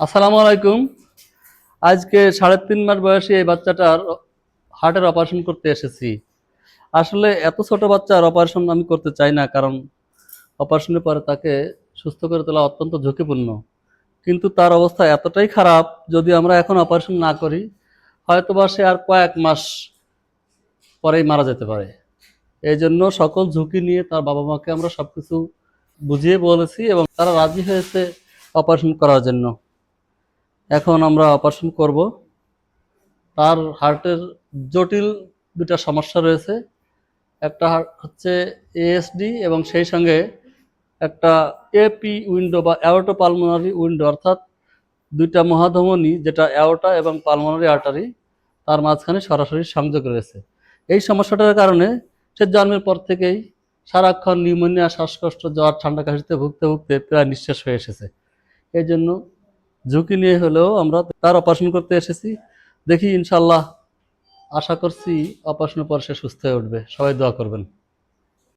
আসসালামু আলাইকুম। আজকে সাড়ে তিন মাস বয়সী এই বাচ্চাটার হার্টের অপারেশন করতে এসেছি। আসলে এত ছোট বাচ্চার অপারেশন আমি করতে চাই না, কারণ অপারেশনের পরে তাকে সুস্থ করে তোলা অত্যন্ত ঝুঁকিপূর্ণ। কিন্তু তার অবস্থা এতটাই খারাপ, যদি আমরা এখন অপারেশন না করি, হয়তোবা সে আর কয়েক মাস পরেই মারা যেতে পারে। এই জন্য সকল ঝুঁকি নিয়ে তার বাবা মাকে আমরা সব কিছু বুঝিয়ে বলেছি এবং তারা রাজি হয়েছে অপারেশন করার জন্য। এখন আমরা অপারেশন করব। তার হার্টের জটিল দুটা সমস্যা রয়েছে। একটা হচ্ছে এএসডি এবং সেই সঙ্গে একটা এপি উইন্ডো বা অ্যাওটো পালমোনারি উইন্ডো অর্থাৎ দুইটা মহাধমনী, যেটা অ্যাওটা এবং পালমোনারি আর্টারি তার মাঝখানে সরাসরি সংযোগ রয়েছে। এই সমস্যাটার কারণে সে জন্মের পর থেকেই সারাক্ষণ নিউমোনিয়া, শ্বাসকষ্ট, জ্বর, ঠান্ডা কাশিতে ভুগতে ভুগতে প্রায় নিঃশ্বাস হয়ে এসেছে। এই জন্য ঝুঁকি নিয়ে হলেও আমরা তার অপারেশন করতে এসেছি। দেখি ইনশাল্লাহ আশা করছি অপারেশনের পর সে সুস্থ হয়ে উঠবে। সবাই দোয়া করবেন।